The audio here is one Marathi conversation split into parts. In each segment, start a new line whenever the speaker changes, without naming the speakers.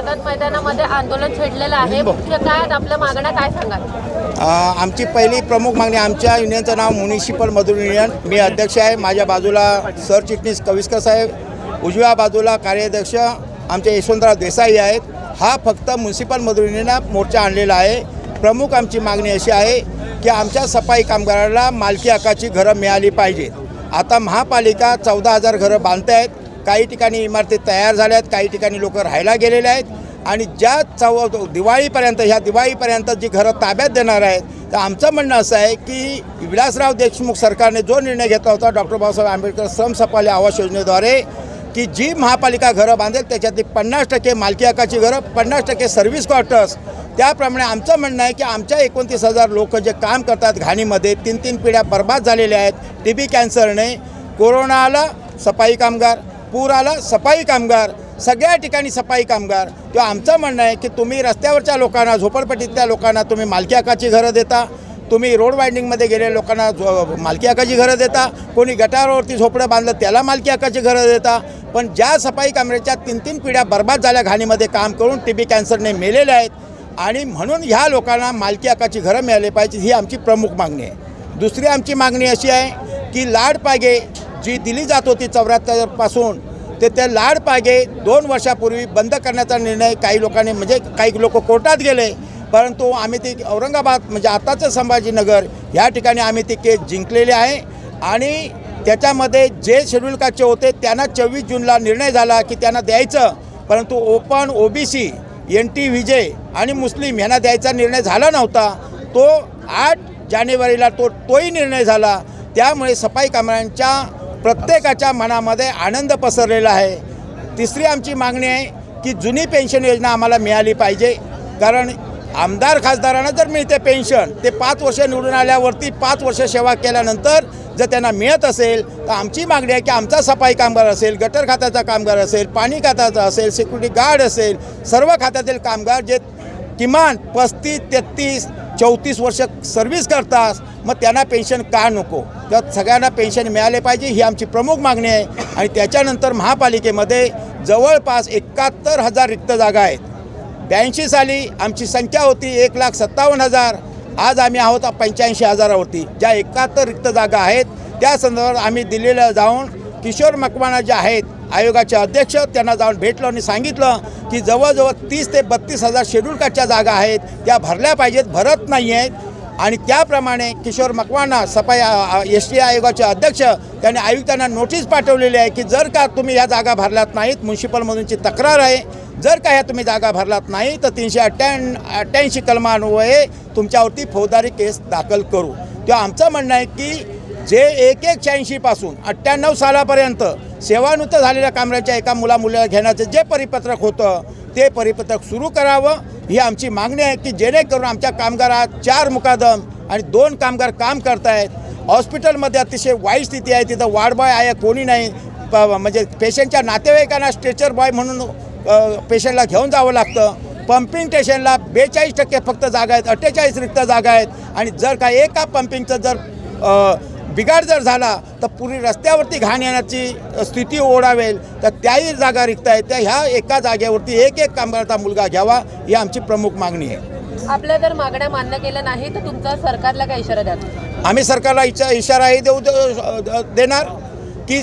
आझाद मैदानामध्ये आंदोलन छेडलेलं आहे. मुख्य काय आपल्या मागण्या काय सांगाल?
आमची पहिली प्रमुख मागणी आमच्या युनियनचं नाव म्युनिसिपल मजूर युनियन. मी अध्यक्ष आहे. माझ्या बाजूला सरचिटणीस कविस्कर साहेब उजव्या बाजूला कार्याध्यक्ष आमचे यशवंतराव देसाई आहेत. हा फक्त म्युन्सिपल मजूर युनियननं मोर्चा आणलेला आहे. प्रमुख आमची मागणी अशी आहे की आमच्या सफाई कामगाराला मालकी हक्काची घरं मिळाली पाहिजेत. आता महापालिका चौदा हजार घरं बांधत आहेत काही ठिकाणी इमारती तयार झाल्या आहेत काही ठिकाणी लोक राहायला गेलेले आहेत. आणि ज्या चौ दिवाळीपर्यंत ह्या दिवाळीपर्यंत जी घरं ताब्यात देणार आहेत तर आमचं म्हणणं असं आहे की विलासराव देशमुख सरकारने जो निर्णय घेतला होता डॉक्टर बाबासाहेब आंबेडकर श्रम आवास योजनेद्वारे की जी महापालिका घरं बांधेल त्याच्यातली पन्नास टक्के मालकी हक्काची घरं पन्नास टक्के सर्व्हिस क्वार्टर्स त्याप्रमाणे आमचं म्हणणं आहे की आमच्या एकोणतीस हजार लोक जे काम करतात घाणीमध्ये तीन तीन पिढ्या बर्बाद झालेल्या आहेत टी बी कॅन्सरने कोरोनाला सफाई कामगार पूर आला सफाई कामगार सगळ्या ठिकाणी सफाई कामगार. किंवा आमचं म्हणणं आहे की तुम्ही रस्त्यावरच्या लोकांना झोपडपट्टीतल्या लोकांना तुम्ही मालकी हक्काची घरं देता. तुम्ही रोड वायंडिंगमध्ये गेलेल्या लोकांना झो मालकी हक्काची घरं देता. कोणी गटारावरती झोपडं बांधलं त्याला मालकी हक्काची घरं देता. पण ज्या सफाई कामगाराच्या तीन तीन पिढ्या बर्बाद झाल्या घाणीमध्ये काम करून टी बी कॅन्सरने मेलेल्या आहेत. आणि म्हणून ह्या लोकांना मालकी हक्काची घरं मिळाली पाहिजे ही आमची प्रमुख मागणी आहे. दुसरी आमची मागणी अशी आहे की लाड पागे जी दिली जात होती चौऱ्याहत्तरपासून ते ते लाड पागे दोन वर्षापूर्वी बंद करण्याचा निर्णय काही लोकांनी म्हणजे काही लोक कोर्टात गेले परंतु आम्ही ती औरंगाबाद म्हणजे आताचं संभाजीनगर ह्या ठिकाणी आम्ही ती केस जिंकलेली आहे. आणि त्याच्यामध्ये जे शेड्यूल कास्टचे होते त्यांना चोवीस जूनला निर्णय झाला की त्यांना द्यायचं. परंतु ओपन ओबीसी एन टी विजय आणि मुस्लिम यांना द्यायचा निर्णय झाला नव्हता. तो आठ जानेवारीला तो तोही निर्णय झाला. त्यामुळे सफाई कामगारांच्या प्रत्येकाच्या मनामध्ये आनंद पसरलेला आहे. तिसरी आमची मागणी आहे की जुनी पेन्शन योजना आम्हाला मिळाली पाहिजे. कारण आमदार खासदारांना जर मिळते पेन्शन ते पाच वर्ष निवडून आल्यावरती पाच वर्ष सेवा केल्यानंतर जर त्यांना मिळत असेल तर आमची मागणी आहे की आमचा सफाई कामगार असेल गटर खात्याचा कामगार असेल पाणी खात्याचा असेल सिक्युरिटी गार्ड असेल सर्व खात्यातील कामगार जे किमान पस्तीस तेहतीस चौतीस वर्ष सर्व्हिस करतात मग त्यांना पेन्शन का नको? तर सगळ्यांना पेन्शन मिळाले पाहिजे ही आमची प्रमुख मागणी आहे. आणि त्याच्यानंतर महापालिकेमध्ये जवळपास एकाहत्तर हजार रिक्त जागा आहेत. ब्याऐंशी साली आमची संख्या होती एक लाख सत्तावन्न हजार. आज आम्ही आहोत पंच्याऐंशी हजारावरती. ज्या एकाहत्तर रिक्त जागा आहेत त्या संदर्भात आम्ही दिल्लीला जाऊन किशोर मकवाना जे आहेत आयोगाचे अध्यक्ष त्यांना जाऊन भेटलो आणि सांगितलं की जवळजवळ तीस ते बत्तीस हजार शेड्यूल कास्टच्या जागा आहेत. त्या भरल्या पाहिजेत भरत नाही आहेत. आणि त्याप्रमाणे किशोर मकवाना सफाई एस टी आयोगाचे अध्यक्ष त्यांनी आयुक्तांना नोटीस पाठवलेली आहे की जर का तुम्ही या जागा भरल्यात नाहीत म्युन्सिपलमधूनची तक्रार आहे जर का ह्या तुम्ही जागा भरलात नाही तर तीनशे अठ्ठ्याण अठ्ठ्याऐंशी कलमान्वये तुमच्यावरती फौजदारी केस दाखल करू. तेव्हा आमचं म्हणणं आहे की जे एक एक शहाऐंशीपासून अठ्ठ्याण्णव सालापर्यंत सेवानुत झालेल्या कामगारांच्या एका मुला मुलीला घेण्याचं जे परिपत्रक होतं ते परिपत्रक सुरू करावं. ही आमची मागणी आहे की जेणेकरून आमच्या कामगारात चार मुकादम आणि दोन कामगार काम करतायत. हॉस्पिटलमध्ये अतिशय वाईट स्थिती आहे. तिथं वार्ड बॉय आहे कोणी नाही. म्हणजे पेशंटच्या नातेवाईकांना स्ट्रेचर बॉय म्हणून पेशंटला घेऊन जावं लागतं. पंपिंग स्टेशनला बेचाळीस टक्के फक्त जागा आहेत अठ्ठेचाळीस रिक्त जागा आहेत. आणि जर का एका पंपिंगचं जर बिघाड जर झाला तर पुरी रस्त्यावरती घाण येण्याची स्थिती ओढावेल. तर त्याही जागा रिक्त आहेत त्या ह्या एका जागेवरती एक एक कामगाराचा मुलगा घ्यावा ही आमची प्रमुख मागणी आहे.
आपल्या जर मागण्या मान्य केल्या नाही तर तुमचा सरकारला काय इशारा द्याल?
आम्ही सरकारला इच्छा इशाराही देऊ देणार. की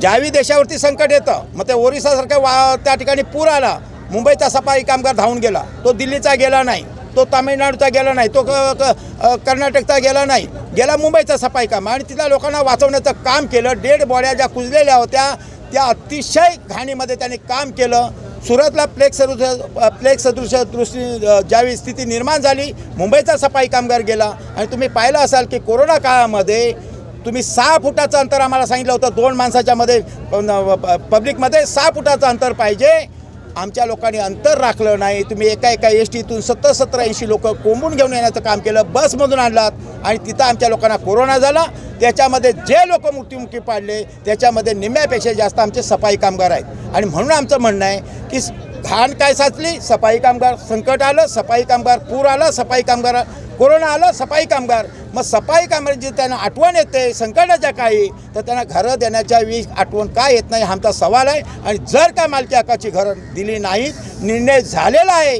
ज्यावेळी देशावरती संकट येतं मग ते ओरिसासारख्या वा त्या ठिकाणी पूर आला मुंबईचा सफाई कामगार धावून गेला तो दिल्लीचा गेला नाही. तो तामिळनाडूचा गेला नाही तो क- क- कर्नाटकचा गेला नाही. गेला मुंबईचा सफाई काम आणि तिथल्या लोकांना वाचवण्याचं काम केलं. डेड बॉड्या ज्या कुजलेल्या होत्या त्या अतिशय घाणीमध्ये त्यांनी काम केलं. सुरतला प्लेग सदृश प्लेग सदृश दृष्टी ज्यावेळी स्थिती निर्माण झाली मुंबईचा सफाई कामगार गेला. आणि तुम्ही पाहिलं असाल की कोरोना काळामध्ये तुम्ही सहा फुटाचं अंतर आम्हाला सांगितलं होतं. दोन माणसाच्यामध्ये पब्लिकमध्ये सहा फुटाचं अंतर पाहिजे. आमच्या लोकांनी अंतर राखलं नाही. तुम्ही एका एका एस टीतून सत्तर सत्तर ऐंशी लोक कोंबून घेऊन येण्याचं काम केलं बसमधून आणलात आणि तिथं आमच्या लोकांना कोरोना झाला. त्याच्यामध्ये जे लोक मृत्युमुखी पाडले त्याच्यामध्ये निम्म्यापेक्षा जास्त आमचे सफाई कामगार आहेत. आणि म्हणून आमचं म्हणणं आहे की घाण काय साचली? सफाई कामगार संकट आलं सफाई कामगार पूर आला सफाई कामगार कोरोना आलं सफाई कामगार मग सफाई कामगारांची म्हणजे त्यांना आठवण येते संकटाच्या काळी तर त्यांना घरं देण्याच्या वेळी आठवण का येत नाही हा आमचा सवाल आहे. आणि जर का मालकी हक्काची घरं दिली नाहीत निर्णय झालेला आहे.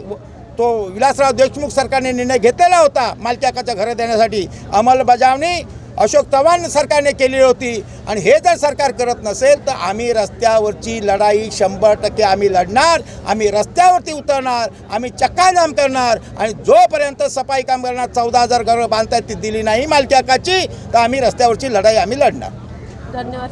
तो विलासराव देशमुख सरकारने निर्णय घेतलेला होता मालकी घरं देण्यासाठी. अंमलबजावणी अशोक चव्हाण सरकारने केली होती. आणि हे जर सरकार करत नसेल तर आम्ही रस्त्यावरची लढाई शंभर टक्के आम्ही लढणार आम्ही रस्त्यावरती उतरणार आम्ही चक्काजाम करणार. आणि जोपर्यंत सफाई काम करणार चौदा हजार घरं बांधतायत ती दिली नाही मालकी हक्काची तर आम्ही रस्त्यावरची लढाई आम्ही लढणार.
धन्यवाद.